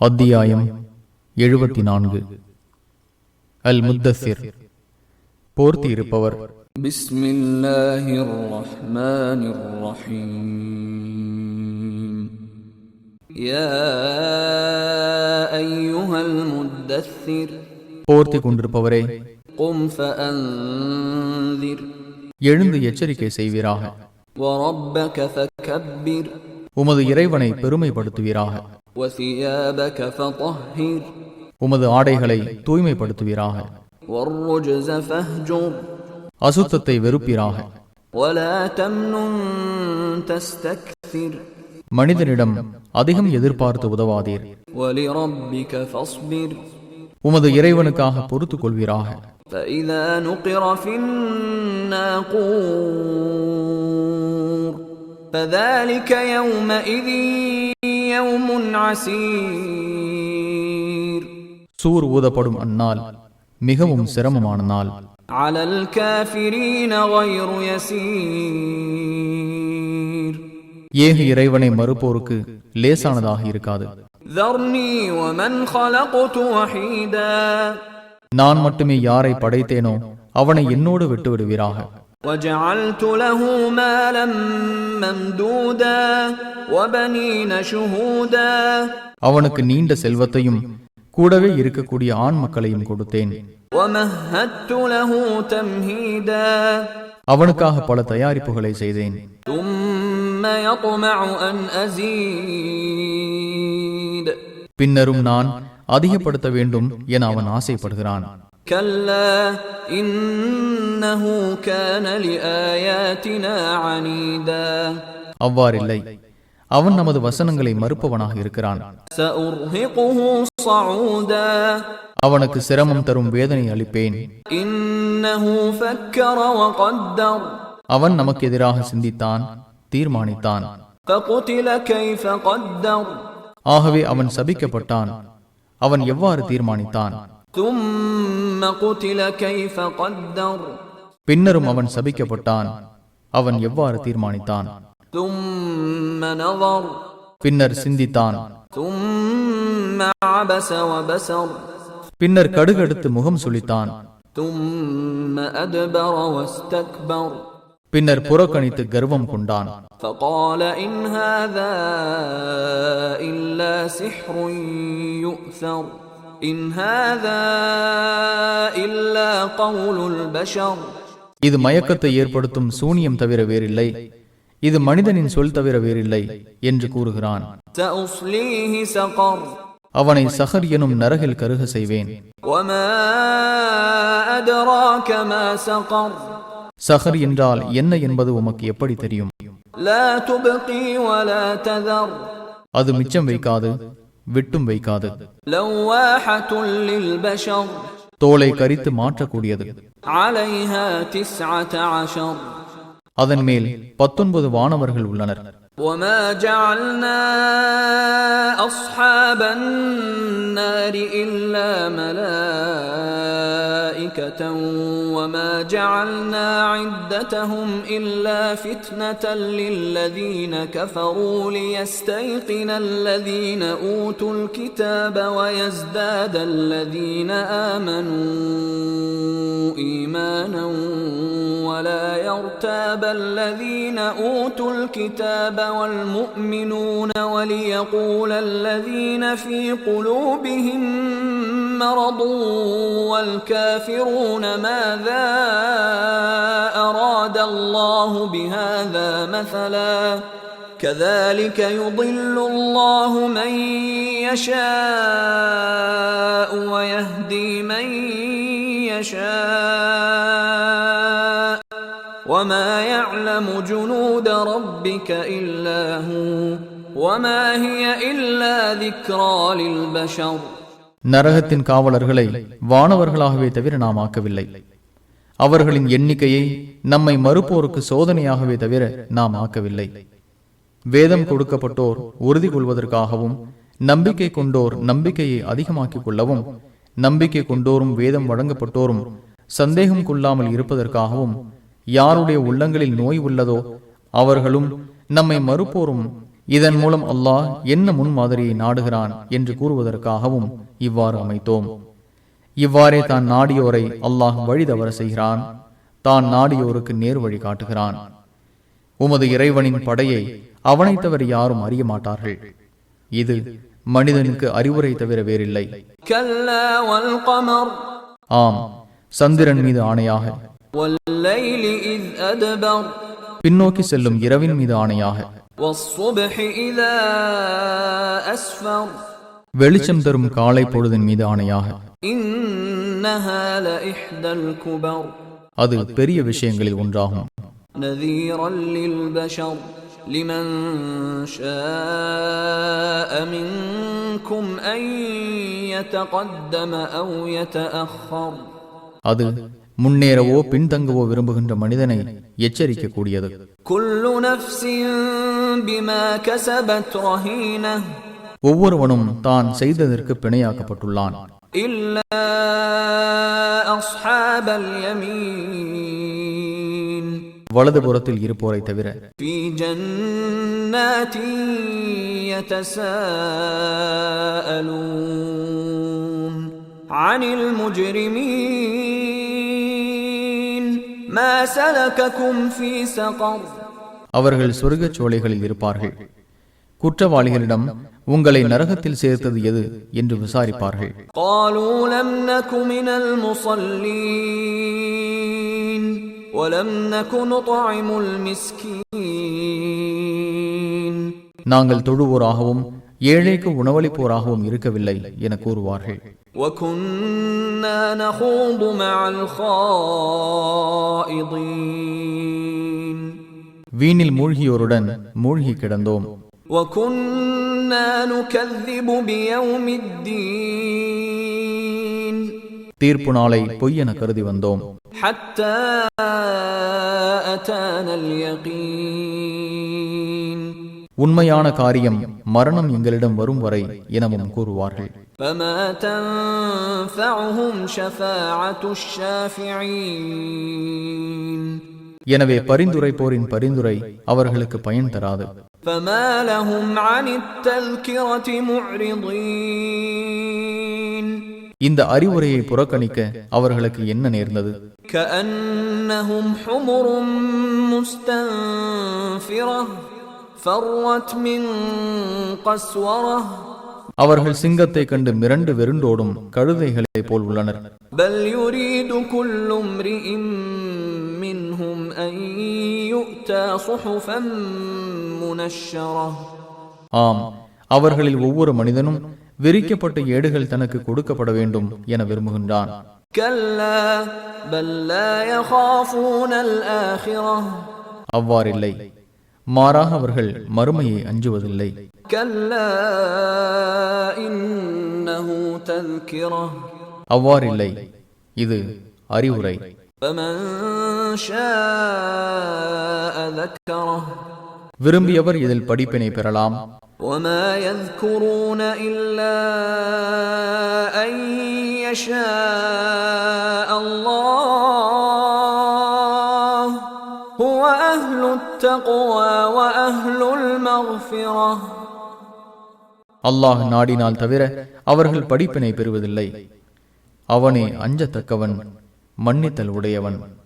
அத்தியாயம் எழுபத்தி நான்கு அல் முத்தசிர் போர்த்தி இருப்பவர் போர்த்தி கொண்டிருப்பவரே எழுந்து எச்சரிக்கை செய்வீராக. உமது இறைவனை பெருமைப்படுத்துவீராக. உமது ஆடைகளை தூய்மைப்படுத்துவீராக والرجز فاهجر அசுத்தத்தை வெறுப்பீராக ولا تمنن تستكثر மனிதனிடம் அதிகம் எதிர்பார்த்து உதவாதீர் ولربك فاصبر உமது இறைவனுக்காக பொறுத்துக் கொள்வீராக فإذا نقر في الناقور فذلك يومئذ يوم عسير சூர் ஊதப்படும் அந்நாள் மிகவும் சிரமமான நாள் على الكافرين غير يسير ஏக இறைவனை மறுப்போருக்கு லேசானதாக இருக்காது ذرني ومن خلقت وحيدا நான் மட்டுமே யாரை படைத்தேனோ அவனை என்னோடு விட்டு விடுவீராக وجعلت له مالا ممدودا وبنين شهودا அவனுக்கு நீண்ட செல்வத்தையும் கூடவே இருக்கக்கூடிய ஆண் மக்களையும் கொடுத்தேன் ومهدت له تمهيدا அவனுக்காக பல தயாரிப்புகளை செய்தேன் ثم يطمع أن أزيد பின்னரும் நான் அதிகப்படுத்த வேண்டும் என அவன் ஆசைப்படுகிறான் كلا إنه كان لآياتنا عنيدا அவ்வாறில்லை அவன் நமது வசனங்களை மறுப்பவனாக இருக்கிறான் سأرهقه صعودا அவனுக்கு சிரமம் தரும் வேதனை அளிப்பேன் إنه فكر وقدر அவன் நமக்கு எதிராக சிந்தித்தான் தீர்மானித்தான் فقتل كيف قدر ஆகவே அவன் சபிக்கப்பட்டான் அவன் எவ்வாறு தீர்மானித்தான் பின்னரும் அவன் சபிக்கப்பட்டான். அவன் எவ்வாறு தீர்மானித்தான்? பின்னர் சிந்தித்தான். பின்னர் கடுகடுத்து முகம் சுழித்தான். பின்னர் புறக்கணித்து கர்வம் கொண்டான். இன் இது மயக்கத்தை ஏற்படுத்தும் சூனியம் தவிர வேறில்லை. இது மனிதனின் சொல் தவிர வேறில்லை என்று கூறுகிறான். அவனை சஹர் எனும் நரகில் கருக செய்வேன். சஹர் என்றால் என்ன என்பது உமக்கு எப்படி தெரியும்? அது மிச்சம் வைக்காது. விட்டும் வைக்காது لواحة للبشر தோலை கரித்து மாற்றக்கூடியது عليها تسعة عشر அதன் மேல் பத்தொன்பது வானவர்கள் உள்ளனர் وما جعلنا أصحاب النار إلا ملائكة وما جعلنا عدتهم إلا فتنة للذين كفروا ليستيقن الذين أوتوا الكتاب ويزداد الذين آمنوا إيمانا ولا يرتاب الذين أوتوا الكتاب والمؤمنون وليقول الذين في قلوبهم مرض والكافرون ماذا أراد الله بهذا مثلا؟ كذلك يضل الله من يشاء ويهدي من يشاء. وما يعلم جنود ربك إلا هو وما هي إلا ذكرى للبشر. நரகத்தின் காவலர்களை வானவர்களாகவே தவிர நாம் ஆக்கவில்லை. அவர்களின் எண்ணிக்கையை நம்மை மறுப்போருக்கு சோதனையாகவே தவிர நாம் ஆக்கவில்லை. வேதம் கொடுக்கப்பட்டோர் உறுதி கொள்வதற்காகவும் நம்பிக்கை கொண்டோர் நம்பிக்கையை அதிகமாக்கிக் கொள்ளவும் நம்பிக்கை கொண்டோரும் வேதம் வழங்கப்பட்டோரும் சந்தேகம் கொள்ளாமல் இருப்பதற்காகவும் யாருடைய உள்ளங்களில் நோய் உள்ளதோ அவர்களும் நம்மை மறுப்போரும் இதன் மூலம் அல்லாஹ் என்ன முன்மாதிரியை நாடுகிறான் என்று கூறுவதற்காகவும் இவ்வாறு அமைத்தோம். இவ்வாறே தான் நாடியோரை அல்லாஹ் வழி தவற செய்கிறான். தான் நாடியோருக்கு நேர் வழி காட்டுகிறான். உமது இறைவனின் படையை அவனை தவிர யாரும் அறிய மாட்டார்கள். இது மனிதனுக்கு அறிவுரை தவிர வேறில்லை. ஆம் சந்திரன் மீது ஆணையாக. பின்னோக்கி செல்லும் இரவின் மீது ஆணையாக. வெளிச்சம் தரும் காலை பொழுதின் மீது ஆணையாக إنها لإحدى الكبر அது பெரிய விஷயங்களில் ஒன்றாகும் نذيرا للبشر لمن شاء منكم أن يتقدم أو يتأخر அது முன்னேறவோ பின்தங்கவோ விரும்புகின்ற மனிதனை எச்சரிக்கக்கூடியது كل نفس بما كسبت رهينة ஒவ்வொருவனும் தான் செய்ததற்கு பிணையாக்கப்பட்டுள்ளான் إلا أصحاب اليمين வலதுபுறத்தில் இருப்போரை தவிர في جنات يتساءلون عن المجرمين ما سلككم في سقر அவர்கள் சொர்க்கச் சோலைகளில் இருப்பார்கள் குற்றவாளிகளிடம் உங்களை நரகத்தில் சேர்த்தது எது என்று விசாரிப்பார்கள் قالوا لم نك من المصلين ولم نك نطعم المسكين நாங்கள் தொழுவோராகவும் ஏழைக்கு உணவளிப்போராகவும் இருக்கவில்லை என கூறுவார்கள் وكنا نخوض مع الخائضين வீணில் மூழ்கியோருடன் மூழ்கி கிடந்தோம். தீர்ப்பு நாளை பொய்யென கருதி வந்தோம். உண்மையான காரியம் மரணம் எங்களிடம் வரும் வரை எனவும் கூறுவார்கள். எனவே பரிந்துரைப்போரின் பரிந்துரை அவர்களுக்கு பயன் தராது. இந்த அறிவுரையை புறக்கணிக்க அவர்களுக்கு என்ன நேர்ந்தது? அவர்கள் சிங்கத்தை கண்டு மிரண்டு வெருண்டோடும் கழுதைகளைப் போல் உள்ளனர். أن يؤتى صحفا منشرة ஆம் அவர்களில் ஒவ்வொரு மனிதனும் விரிக்கப்பட்ட ஏடுகள் தனக்கு கொடுக்கப்பட வேண்டும் என விரும்புகின்றான் كلا بل لا يخافون الآخرة அவ்வாறில்லை மாறாக அவர்கள் மறுமையை அஞ்சுவதில்லை كلا إنه تذكرة அவ்வாறில்லை இது அறிவுரை فمن شاء ذكره விரும்பியவர் இதில் படிப்பினை பெறலாம் وما يذكرون إلا أن يشاء الله هو أهل التقوى وأهل المغفرة அல்லாஹ் நாடினால் தவிர அவர்கள் படிப்பினை பெறுவதில்லை அவனே அஞ்சத்தக்கவன் மன்னித்தல் உடையவன்